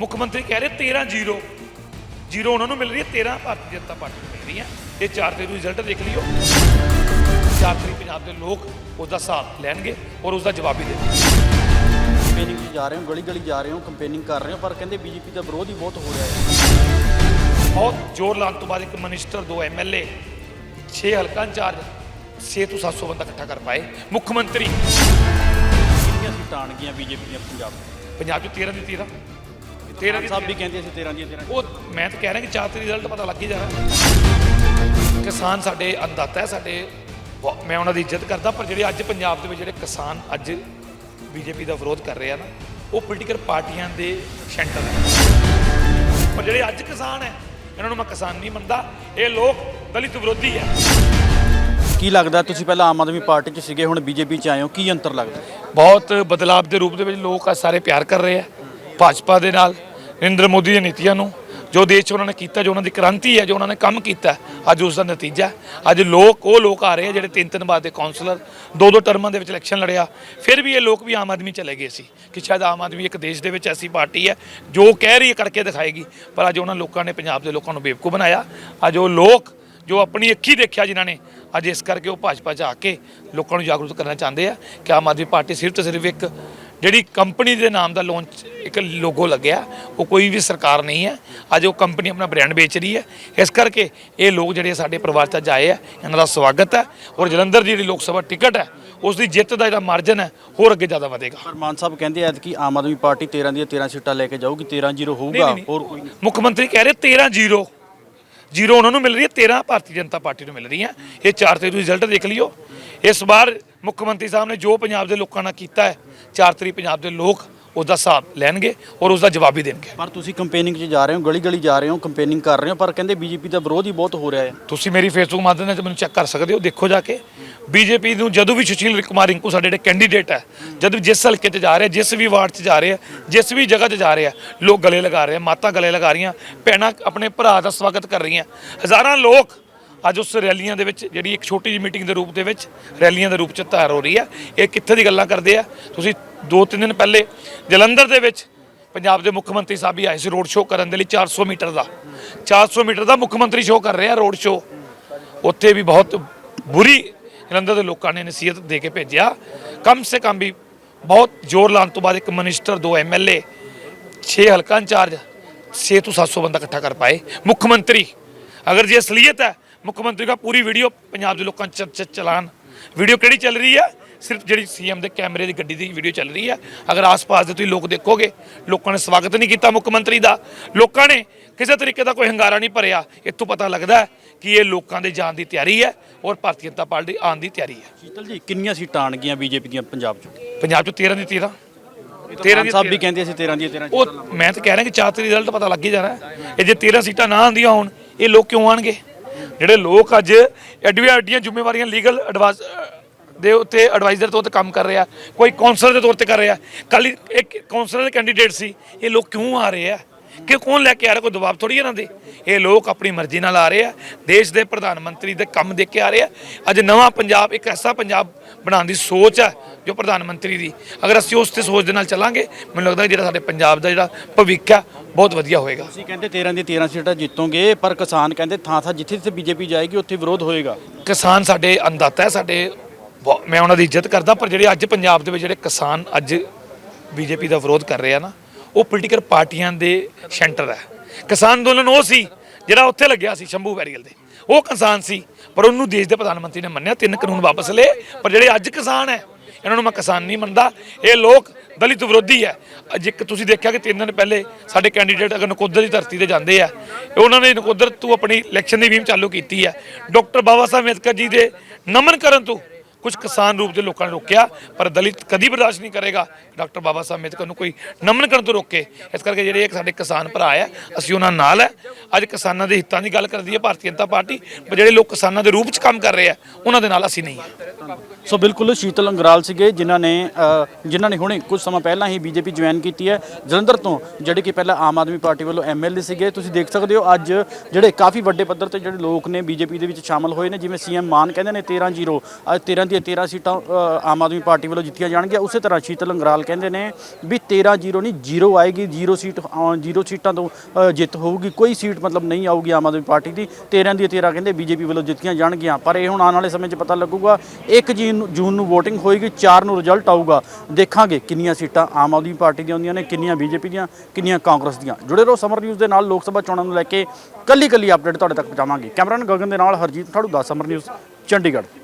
ਮੁੱਖ ਮੰਤਰੀ ਕਹਿ ਰਹੇ 13 ਜ਼ੀਰੋ। ਜ਼ੀਰੋ ਉਹਨਾਂ ਨੂੰ ਮਿਲ ਰਹੀ ਹੈ 13 ਭਾਰਤੀ ਜਨਤਾ ਪਾਰਟੀ ਨੂੰ ਮਿਲ ਰਹੀ ਹੈ। ਇਹ 4 ਤਰੀਕ ਨੂੰ ਰਿਜ਼ਲਟ ਦੇਖ ਲਿਓ। 4 ਤਰੀਕ ਪੰਜਾਬ ਦੇ ਲੋਕ ਉਸ ਦਾ ਹਿਸਾਬ ਲੈਣਗੇ ਔਰ ਉਸ ਦਾ ਜਵਾਬ ਵੀ ਦੇਣਗੇ। ਕੰਪੇਨਿੰਗ 'ਚ ਜਾ ਰਹੇ ਹੋ ਗਲੀ ਗਲੀ ਜਾ ਰਹੇ ਹੋ ਕੰਪੇਨਿੰਗ ਕਰ ਰਹੇ ਹੋ ਪਰ ਕਹਿੰਦੇ ਬੀਜੇਪੀ ਦਾ ਵਿਰੋਧ ਹੀ ਬਹੁਤ ਹੋ ਰਿਹਾ ਹੈ। ਬਹੁਤ ਜ਼ੋਰ ਲਾਉਣ ਤੋਂ ਬਾਅਦ ਇੱਕ ਮਿਨਿਸਟਰ ਦੋ ਐਮਐਲਏ 6 ਹਲਕਾ ਇੰਚਾਰਜ 6 ਤੋਂ 700 ਬੰਦਾ ਇਕੱਠਾ ਕਰ ਪਾਏ। ਮੁੱਖ ਮੰਤਰੀ। ਕਿੰਨੀਆਂ ਸੀਟਾਂ ਆਣਗੀਆਂ ਬੀਜੇਪੀ ਦੀਆਂ ਪੰਜਾਬ ਪੰਜਾਬ 'ਚ 13 ਦੀ 13 13 ਦੀ ਸਾਹਿਬ ਵੀ ਕਹਿੰਦੇ ਸੀ 13 ਦੀਆਂ 13 ਉਹ ਮੈਂ ਤਾਂ ਕਹਿ ਰਿਹਾ ਕਿ ਚਾਰ ਤਰੀਕ ਰਿਜ਼ਲਟ ਪਤਾ ਲੱਗ ਹੀ ਜਾਣਾ ਕਿਸਾਨ ਸਾਡੇ ਅੰਦਾਤਾ ਹੈ ਸਾਡੇ ਮੈਂ ਉਹਨਾਂ ਦੀ ਇੱਜ਼ਤ ਕਰਦਾ ਪਰ ਜਿਹੜੇ ਅੱਜ ਪੰਜਾਬ ਦੇ ਵਿੱਚ ਜਿਹੜੇ ਕਿਸਾਨ ਅੱਜ ਬੀਜੇਪੀ ਦਾ ਵਿਰੋਧ ਕਰ ਰਹੇ ਆ ਨਾ ਉਹ ਪੋਲੀਟੀਕਲ ਪਾਰਟੀਆਂ ਦੇ ਸੈਂਟਰ ਪਰ ਜਿਹੜੇ ਅੱਜ ਕਿਸਾਨ ਹੈ ਇਹਨਾਂ ਨੂੰ ਮੈਂ ਕਿਸਾਨ ਨਹੀਂ ਮੰਨਦਾ ਇਹ ਲੋਕ ਦਲਿਤ ਵਿਰੋਧੀ ਹੈ। ਕੀ ਲੱਗਦਾ ਤੁਸੀਂ ਪਹਿਲਾਂ ਆਮ ਆਦਮੀ ਪਾਰਟੀ 'ਚ ਸੀਗੇ ਹੁਣ ਬੀਜੇਪੀ 'ਚ ਆਏ ਹੋ ਕੀ ਅੰਤਰ ਲੱਗਦਾ? ਬਹੁਤ ਬਦਲਾਅ ਦੇ ਰੂਪ ਦੇ ਵਿੱਚ ਲੋਕ ਅੱਜ ਸਾਰੇ ਪਿਆਰ ਕਰ ਰਹੇ ਆ ਭਾਜਪਾ ਦੇ ਨਾਲ ਨਰਿੰਦਰ ਮੋਦੀ ਦੀਆਂ ਨੀਤੀਆਂ ਨੂੰ, ਜੋ ਦੇਸ਼ 'ਚ ਉਹਨਾਂ ਨੇ ਕੀਤਾ, ਜੋ ਉਹਨਾਂ ਦੀ ਕ੍ਰਾਂਤੀ ਹੈ, ਜੋ ਉਹਨਾਂ ਨੇ ਕੰਮ ਕੀਤਾ, ਅੱਜ ਉਸ ਦਾ ਨਤੀਜਾ ਅੱਜ ਲੋਕ, ਉਹ ਲੋਕ ਆ ਰਹੇ ਆ ਜਿਹੜੇ ਤਿੰਨ ਤਿੰਨ ਵਾਰ ਦੇ ਕਾਉਂਸਲਰ ਦੋ ਦੋ ਟਰਮਾਂ ਦੇ ਵਿੱਚ ਇਲੈਕਸ਼ਨ ਲੜਿਆ। ਫਿਰ ਵੀ ਇਹ ਲੋਕ ਵੀ ਆਮ ਆਦਮੀ ਚਲੇ ਗਏ ਸੀ ਕਿ ਸ਼ਾਇਦ ਆਮ ਆਦਮੀ ਇੱਕ ਦੇਸ਼ ਦੇ ਵਿੱਚ ਐਸੀ ਪਾਰਟੀ ਹੈ, ਜੋ ਕਹਿ ਰਹੀ ਹੈ ਕਰਕੇ ਦਿਖਾਏਗੀ, ਪਰ ਅੱਜ ਉਹਨਾਂ ਲੋਕਾਂ ਨੇ, ਪੰਜਾਬ ਦੇ ਲੋਕਾਂ ਨੂੰ ਬੇਵਕੂਫ ਬਣਾਇਆ। ਅੱਜ ਉਹ ਲੋਕ, ਜੋ ਆਪਣੀ ਅੱਖੀ ਦੇਖਿਆ ਜਿਨ੍ਹਾਂ ਨੇ, ਅੱਜ ਇਸ ਕਰਕੇ ਉਹ ਭਾਜਪਾ 'ਚ ਆ ਕੇ ਲੋਕਾਂ ਨੂੰ ਜਾਗਰੂਕ ਕਰਨਾ ਚਾਹੁੰਦੇ ਆ ਕਿ ਆਮ ਆਦਮੀ ਪਾਰਟੀ ਸਿਰਫ ਤੇ ਸਿਰਫ ਇੱਕ ਜਿਹੜੀ ਕੰਪਨੀ ਦੇ ਨਾਮ ਦਾ ਲਾਂਚ ਇੱਕ ਲੋਗੋ ਲੱਗਿਆ ਉਹ ਕੋਈ ਵੀ ਸਰਕਾਰ ਨਹੀਂ ਹੈ। ਅੱਜ ਉਹ ਕੰਪਨੀ ਆਪਣਾ ਬ੍ਰਾਂਡ ਵੇਚ ਰਹੀ ਹੈ। ਇਸ ਕਰਕੇ ਇਹ ਲੋਕ ਜਿਹੜੇ ਸਾਡੇ ਪਰਿਵਾਰ 'ਚ ਆਏ ਆ ਇਹਨਾਂ ਦਾ ਸਵਾਗਤ ਹੈ ਔਰ ਜਲੰਧਰ ਦੀ ਜਿਹੜੀ ਲੋਕ ਸਭਾ ਟਿਕਟ ਹੈ ਉਸ ਦੀ ਜਿੱਤ ਦਾ ਜਿਹੜਾ ਮਾਰਜਨ ਹੈ ਹੋਰ ਅੱਗੇ ਜ਼ਿਆਦਾ ਵਧੇਗਾ। ਪਰ ਮਾਨ ਸਾਹਿਬ ਕਹਿੰਦੇ ਐਤ ਕਿ ਆਮ ਆਦਮੀ ਪਾਰਟੀ 13 ਦੀਆਂ 13 ਸੀਟਾਂ ਲੈ ਕੇ ਜਾਊਗੀ 13 ਜ਼ੀਰੋ ਹੋਊਗਾ ਹੋਰ ਕੋਈ ਨਹੀਂ। ਮੁੱਖ ਮੰਤਰੀ ਕਹਿ ਰਹੇ 13 ਜ਼ੀਰੋ। ਜ਼ੀਰੋ ਉਹਨਾਂ ਨੂੰ ਮਿਲ ਰਹੀ ਹੈ 13 ਭਾਰਤੀ ਜਨਤਾ ਪਾਰਟੀ ਨੂੰ ਮਿਲ ਰਹੀ ਹੈ। ਇਹ 4 ਤਰੀਕ ਨੂੰ ਰਿਜ਼ਲਟ ਦੇਖ ਲਿਓ। ਇਸ ਵਾਰ ਮੁੱਖ ਮੰਤਰੀ ਸਾਹਿਬ ਨੇ ਜੋ ਪੰਜਾਬ ਦੇ ਲੋਕਾਂ ਨਾਲ ਕੀਤਾ ਹੈ 4 ਤਰੀਕ ਪੰਜਾਬ ਦੇ ਲੋਕ ਉਸ ਦਾ ਹਿਸਾਬ ਲੈਣਗੇ ਔਰ ਉਸ ਦਾ ਜਵਾਬ ਵੀ ਦੇਣਗੇ। ਪਰ ਤੁਸੀਂ ਕੰਪੇਨਿੰਗ 'ਚ ਜਾ ਰਹੇ ਹੋ ਗਲੀ ਗਲੀ ਜਾ ਰਹੇ ਹੋ ਕੰਪੇਨਿੰਗ ਕਰ ਰਹੇ ਹੋ ਪਰ ਕਹਿੰਦੇ ਬੀਜੇਪੀ ਦਾ ਵਿਰੋਧ ਹੀ ਬਹੁਤ ਹੋ ਰਿਹਾ ਹੈ। ਤੁਸੀਂ ਮੇਰੀ ਫੇਸਬੁੱਕ ਮਾਧਿਅਮ ਨਾਲ ਮੈਨੂੰ ਚੈੱਕ ਕਰ ਸਕਦੇ ਹੋ ਦੇਖੋ ਜਾ ਕੇ। ਬੀਜੇਪੀ ਨੂੰ ਜਦੋਂ ਵੀ ਸੁਸ਼ੀਲ ਕੁਮਾਰ ਰਿੰਕੂ ਸਾਡੇ ਜਿਹੜੇ ਕੈਂਡੀਡੇਟ ਹੈ ਜਦੋਂ ਵੀ ਜਿਸ ਹਲਕੇ 'ਚ ਜਾ ਰਹੇ ਜਿਸ ਵੀ ਵਾਰਡ 'ਚ ਜਾ ਰਹੇ ਆ ਜਿਸ ਵੀ ਜਗ੍ਹਾ 'ਤੇ ਜਾ ਰਹੇ ਆ ਲੋਕ ਗਲੇ ਲਗਾ ਰਹੇ ਆ ਮਾਤਾ ਗਲੇ ਲਗਾ ਰਹੀਆਂ ਭੈਣਾਂ ਆਪਣੇ ਭਰਾ ਦਾ ਸਵਾਗਤ ਕਰ ਰਹੀਆਂ ਹਜ਼ਾਰਾਂ ਲੋਕ ਅੱਜ ਉਸ ਰੈਲੀਆਂ ਦੇ ਵਿੱਚ ਜਿਹੜੀ ਇੱਕ ਛੋਟੀ ਜਿਹੀ ਮੀਟਿੰਗ ਦੇ ਰੂਪ ਦੇ ਵਿੱਚ ਰੈਲੀਆਂ ਦੇ ਰੂਪ 'ਚ ਤਿਆਰ ਹੋ ਰਹੀ ਹੈ ਇਹ ਕਿੱਥੇ ਦੀ ਗੱਲਾਂ ਕਰਦੇ ਆ? ਤੁਸੀਂ ਦੋ ਤਿੰਨ ਦਿਨ ਪਹਿਲੇ ਜਲੰਧਰ ਦੇ ਵਿੱਚ ਪੰਜਾਬ ਦੇ ਮੁੱਖ ਮੰਤਰੀ ਸਾਹਿਬ ਵੀ ਆਏ ਸੀ ਰੋਡ ਸ਼ੋਅ ਕਰਨ ਦੇ ਲਈ 400 ਮੀਟਰ ਦਾ। 400 ਮੀਟਰ ਦਾ ਮੁੱਖ ਮੰਤਰੀ ਸ਼ੋਅ ਕਰ ਰਿਹਾ ਰੋਡ ਸ਼ੋਅ। ਉੱਥੇ ਵੀ ਬਹੁਤ ਬੁਰੀ ਜਲੰਧਰ ਦੇ ਲੋਕਾਂ ਨੇ ਨਸੀਹਤ ਦੇ ਕੇ ਭੇਜਿਆ। ਕਮ ਸੇ ਕਮ ਵੀ ਬਹੁਤ ਜ਼ੋਰ ਲਾਉਣ ਤੋਂ ਬਾਅਦ ਇੱਕ ਮਿਨਿਸਟਰ, ਦੋ ਐਮਐਲਏ 6 ਹਲਕਾ ਇੰਚਾਰਜ 6 ਤੋਂ 700 ਬੰਦਾ ਇਕੱਠਾ ਕਰ ਪਾਏ। ਮੁੱਖ ਮੰਤਰੀ, ਅਗਰ ਜੇ ਅਸਲੀਅਤ ਹੈ ਮੁੱਖ ਮੰਤਰੀ ਦਾ ਪੂਰੀ ਵੀਡੀਓ ਪੰਜਾਬ ਦੇ ਲੋਕਾਂ ਚ ਚਲਾਨ ਵੀਡੀਓ ਕਿਹੜੀ ਚੱਲ ਰਹੀ ਹੈ? ਸਿਰਫ ਜਿਹੜੀ ਸੀਐਮ ਦੇ ਕੈਮਰੇ ਦੀ ਗੱਡੀ ਦੀ ਵੀਡੀਓ ਚੱਲ ਰਹੀ ਹੈ। ਅਗਰ ਆਸ-ਪਾਸ ਦੇ ਤੁਸੀਂ ਲੋਕ ਦੇਖੋਗੇ ਲੋਕਾਂ ਨੇ ਸਵਾਗਤ ਨਹੀਂ ਕੀਤਾ ਮੁੱਖ ਮੰਤਰੀ ਦਾ। ਲੋਕਾਂ ਨੇ ਕਿਸੇ ਤਰੀਕੇ ਦਾ ਕੋਈ ਹੰਗਾਰਾ ਨਹੀਂ ਭਰਿਆ। ਇੱਥੋਂ ਪਤਾ ਲੱਗਦਾ ਕਿ ਇਹ ਲੋਕਾਂ ਦੇ ਜਾਣ ਦੀ ਤਿਆਰੀ ਹੈ ਔਰ ਭਾਰਤੀ ਜਨਤਾ ਪਾਰਟੀ ਆਉਣ ਦੀ ਤਿਆਰੀ ਹੈ। ਸ਼ੀਤਲ ਜੀ ਕਿੰਨੀਆਂ ਸੀਟਾਂ ਆਣਗੀਆਂ ਬੀਜੇਪੀ ਦੀਆਂ ਪੰਜਾਬ 'ਚ? ਪੰਜਾਬ 'ਚ 13 ਦੀ 13 13 ਦੀ ਸਾਹਿਬ ਵੀ ਕਹਿੰਦੇ ਅਸੀਂ 13 ਦੀਆਂ 13 ਉਹ ਮੈਂ ਤਾਂ ਕਹਿ ਰਿਹਾ ਕਿ ਚਾਰ ਤਰੀਕ ਰਿਜ਼ਲਟ ਪਤਾ ਲੱਗ ਹੀ ਜਾਣਾ। ਇਹ ਜੇ 13 ਸੀਟਾਂ ਨਾ ਆਉਂਦੀਆਂ ਹੋਣ ਇਹ ਲੋਕ ਕਿਉਂ ਆਣਗੇ ਜਿਹੜੇ ਲੋਕ ਅੱਜ ਐਡੀਆਂ ਐਡੀਆਂ ਜ਼ਿੰਮੇਵਾਰੀਆਂ ਲੀਗਲ ਐਡਵਾਈਸ ਦੇ ਉੱਤੇ ਐਡਵਾਈਜ਼ਰ ਤੌਰ ਤੇ ਕੰਮ ਕਰ ਰਿਹਾ, ਕੋਈ ਕਾਉਂਸਲਰ ਦੇ ਤੌਰ ਤੇ ਕਰ ਰਿਹਾ। ਕੱਲ ਇੱਕ ਕਾਉਂਸਲਰ ਦੇ ਕੈਂਡੀਡੇਟ ਸੀ, ਇਹ ਲੋਕ ਕਿਉਂ ਆ ਰਹੇ ਆ? ਕਿ ਕੌਣ ਲੈ ਕੇ ਆ ਰਿਹਾ? ਕੋਈ ਦਬਾਅ ਥੋੜੀ ਇਹਨਾਂ ਦੇ। ਇਹ ਲੋਕ ਆਪਣੀ ਮਰਜ਼ੀ ਨਾਲ ਆ ਰਹੇ ਆ। ਦੇਸ਼ ਦੇ ਪ੍ਰਧਾਨ ਮੰਤਰੀ ਦੇ ਕੰਮ ਦੇਖ ਕੇ ਆ ਰਹੇ ਆ। ਅੱਜ ਨਵਾਂ ਪੰਜਾਬ, ਇੱਕ ਐਸਾ ਪੰਜਾਬ ਬਣਾਉਣ ਦੀ ਸੋਚ ਹੈ ਜੋ ਪ੍ਰਧਾਨ ਮੰਤਰੀ ਦੀ। ਅਗਰ ਅਸੀਂ ਉਸ ਤੇ ਸੋਚ ਦੇ ਨਾਲ ਚੱਲਾਂਗੇ ਮੈਨੂੰ ਲੱਗਦਾ ਜਿਹੜਾ ਸਾਡੇ ਪੰਜਾਬ ਦਾ ਜਿਹੜਾ ਭਵਿੱਖ ਹੈ ਬਹੁਤ ਵਧੀਆ ਹੋਏਗਾ। ਤੁਸੀਂ ਕਹਿੰਦੇ 13 ਦੀਆਂ 13 ਸੀਟਾਂ ਜਿੱਤੋਗੇ ਪਰ ਕਿਸਾਨ ਕਹਿੰਦੇ ਥਾਂ ਥਾਂ ਜਿੱਥੇ ਜਿੱਥੇ ਬੀਜੇਪੀ ਜਾਏਗੀ ਉੱਥੇ ਵਿਰੋਧ ਹੋਏਗਾ। ਕਿਸਾਨ ਸਾਡੇ ਅੰਦਾਤਾ ਹੈ ਸਾਡੇ ਮੈਂ ਉਹਨਾਂ ਦੀ ਇੱਜ਼ਤ ਕਰਦਾ ਪਰ ਜਿਹੜੇ ਅੱਜ ਪੰਜਾਬ ਦੇ ਵਿੱਚ ਜਿਹੜੇ ਕਿਸਾਨ ਅੱਜ ਬੀਜੇਪੀ ਦਾ ਵਿਰੋਧ ਕਰ ਰਹੇ ਆ ਨਾ ਉਹ ਪੋਲੀਟੀਕਲ ਪਾਰਟੀਆਂ ਦੇ ਸੈਂਟਰ ਹੈ। ਕਿਸਾਨ ਅੰਦੋਲਨ ਉਹ ਸੀ ਜਿਹੜਾ ਉੱਥੇ ਲੱਗਿਆ ਸੀ ਸ਼ੰਭੂ ਬੈਰੀਅਲ ਦੇ। ਉਹ ਕਿਸਾਨ ਸੀ, ਪਰ ਉਹਨੂੰ ਦੇਸ਼ ਦੇ ਪ੍ਰਧਾਨ ਮੰਤਰੀ ਨੇ ਮੰਨਿਆ, ਤਿੰਨ ਕਾਨੂੰਨ ਵਾਪਸ ਲਏ, ਪਰ ਜਿਹੜੇ ਅੱਜ ਕਿਸਾਨ ਹੈ, ਇਹਨਾਂ ਨੂੰ ਮੈਂ ਕਿਸਾਨ ਨਹੀਂ ਮੰਨਦਾ। ਇਹ ਲੋਕ ਦਲਿਤ ਵਿਰੋਧੀ ਹੈ। ਅੱਜ ਇੱਕ ਤੁਸੀਂ ਦੇਖਿਆ ਕਿ ਤਿੰਨ ਦਿਨ ਪਹਿਲੇ ਸਾਡੇ ਕੈਂਡੀਡੇਟ ਅਗਰ ਨਕੋਦਰ ਦੀ ਧਰਤੀ ਤੇ ਜਾਂਦੇ ਆ ਉਹਨਾਂ ਨੇ ਨਕੋਦਰ ਤੋਂ ਆਪਣੀ ਇਲੈਕਸ਼ਨ ਦੀ ਮੁਹਿੰਮ ਚਾਲੂ ਕੀਤੀ ਹੈ। ਡਾਕਟਰ ਬਾਬਾ ਸਾਹਿਬ ਅੰਬੇਦਕਰ ਜੀ ਦੇ ਨਮਨ ਕਰਨ ਤੋਂ ਕੁਝ ਕਿਸਾਨ ਰੂਪ ਦੇ ਲੋਕਾਂ ਨੇ ਰੋਕਿਆ, ਪਰ ਦਲਿਤ ਕਦੀ ਬਰਦਾਸ਼ਤ ਨਹੀਂ ਕਰੇਗਾ। ਡਾਕਟਰ ਬਾਬਾ ਸਾਹਿਬ ਅੰਬੇਦਕਰ ਨੂੰ ਕੋਈ ਨਮਨ ਕਰਨ ਤੋਂ ਰੋਕੇ। ਇਸ ਕਰਕੇ ਜਿਹੜੇ ਸਾਡੇ ਕਿਸਾਨ ਭਰਾ ਆ, ਅਸੀਂ ਉਹਨਾਂ ਨਾਲ ਹੈ ਅੱਜ ਕਿਸਾਨਾਂ ਦੇ ਹਿੱਤਾਂ ਦੀ ਗੱਲ ਕਰਦੀ ਹੈ ਭਾਰਤੀ ਜਨਤਾ ਪਾਰਟੀ, ਪਰ ਜਿਹੜੇ ਲੋਕ ਕਿਸਾਨਾਂ ਦੇ ਰੂਪ 'ਚ ਕੰਮ ਕਰ ਰਹੇ ਆ, ਉਹਨਾਂ ਦੇ ਨਾਲ ਅਸੀਂ ਨਹੀਂ ਹਾਂ ਸੋ ਬਿਲਕੁਲ ਸ਼ੀਤਲ ਅੰਗਰਾਲ ਸੀਗੇ, ਜਿਨ੍ਹਾਂ ਨੇ ਜਿਨ੍ਹਾਂ ਨੇ ਹੁਣੇ ਕੁਝ ਸਮਾਂ ਪਹਿਲਾਂ ਹੀ ਬੀਜੇਪੀ ਜੁਆਇਨ ਕੀਤੀ ਹੈ। ਜਲੰਧਰ ਤੋਂ ਜਿਹੜੇ ਕਿ ਪਹਿਲਾਂ ਆਮ ਆਦਮੀ ਪਾਰਟੀ ਵੱਲੋਂ ਐਮਐਲਏ ਸੀਗੇ, ਤੁਸੀਂ ਦੇਖ ਸਕਦੇ ਹੋ ਅੱਜ ਜਿਹੜੇ ਕਾਫੀ ਵੱਡੇ ਪੱਧਰ ਤੇ ਜਿਹੜੇ ਲੋਕ ਨੇ ਬੀਜੇਪੀ ਦੇ ਵਿੱਚ ਸ਼ਾਮਲ ਹੋਏ ਨੇ, ਜਿਵੇਂ ਸੀਐਮ ਮਾਨ ਕਹਿੰਦੇ ਨੇ 13 ਜ਼ੀਰੋ ਅੱਜ 13 ਦੀ ਦੀਆਂ 13 ਸੀਟਾਂ ਆਮ ਆਦਮੀ ਪਾਰਟੀ ਵੱਲੋਂ ਜਿੱਤੀਆਂ ਜਾਣਗੀਆਂ। ਉਸੇ ਤਰ੍ਹਾਂ ਸ਼ੀਤਲ ਅੰਗਰਾਲ ਕਹਿੰਦੇ ਨੇ ਵੀ 13 ਜ਼ੀਰੋ ਨਹੀਂ ਜ਼ੀਰੋ ਆਏਗੀ ਜ਼ੀਰੋ ਸੀਟ ਅ, ਜ਼ੀਰੋ ਸੀਟਾਂ ਤੋਂ ਜਿੱਤ ਹੋਊਗੀ। ਕੋਈ ਸੀਟ ਮਤਲਬ ਨਹੀਂ ਆਊਗੀ ਆਮ ਆਦਮੀ ਪਾਰਟੀ ਦੀ। 13 ਦੀਆਂ 13 ਕਹਿੰਦੇ ਬੀਜੇਪੀ ਵੱਲੋਂ ਜਿੱਤੀਆਂ ਜਾਣਗੀਆਂ। ਪਰ ਇਹ ਹੁਣ ਆਉਣ ਵਾਲੇ ਸਮੇਂ 'ਚ ਪਤਾ ਲੱਗੂਗਾ 1 ਜੂਨ ਨੂੰ ਜੂਨ ਨੂੰ VOTING ਹੋਏਗੀ 4 ਨੂੰ ਰਿਜ਼ਲਟ ਆਊਗਾ। ਦੇਖਾਂਗੇ ਕਿੰਨੀਆਂ ਸੀਟਾਂ ਆਮ ਆਦਮੀ ਪਾਰਟੀ ਦੀਆਂ ਹੁੰਦੀਆਂ ਨੇ ਕਿੰਨੀਆਂ ਬੀਜੇਪੀ ਦੀਆਂ ਕਿੰਨੀਆਂ ਕਾਂਗਰਸ ਦੀਆਂ। ਜੁੜੇ ਰਹੋ ਸਮਰ ਨਿਊਜ਼ ਦੇ ਨਾਲ ਲੋਕ ਸਭਾ ਚੋਣਾਂ ਨੂੰ ਲੈ ਕੇ ਕੱਲੀ ਕੱਲੀ ਅਪਡੇਟ ਤੁਹਾਡੇ ਤੱਕ ਪਹੁੰਚਾਵਾਂਗੇ। ਕੈਮਰਨ ਗਗਨ ਦੇ ਨਾਲ ਹਰਜੀਤ ਠਾੜੂ ਦਾ ਸਮਰ ਨਿਊਜ਼ ਚੰਡੀਗੜ੍ਹ।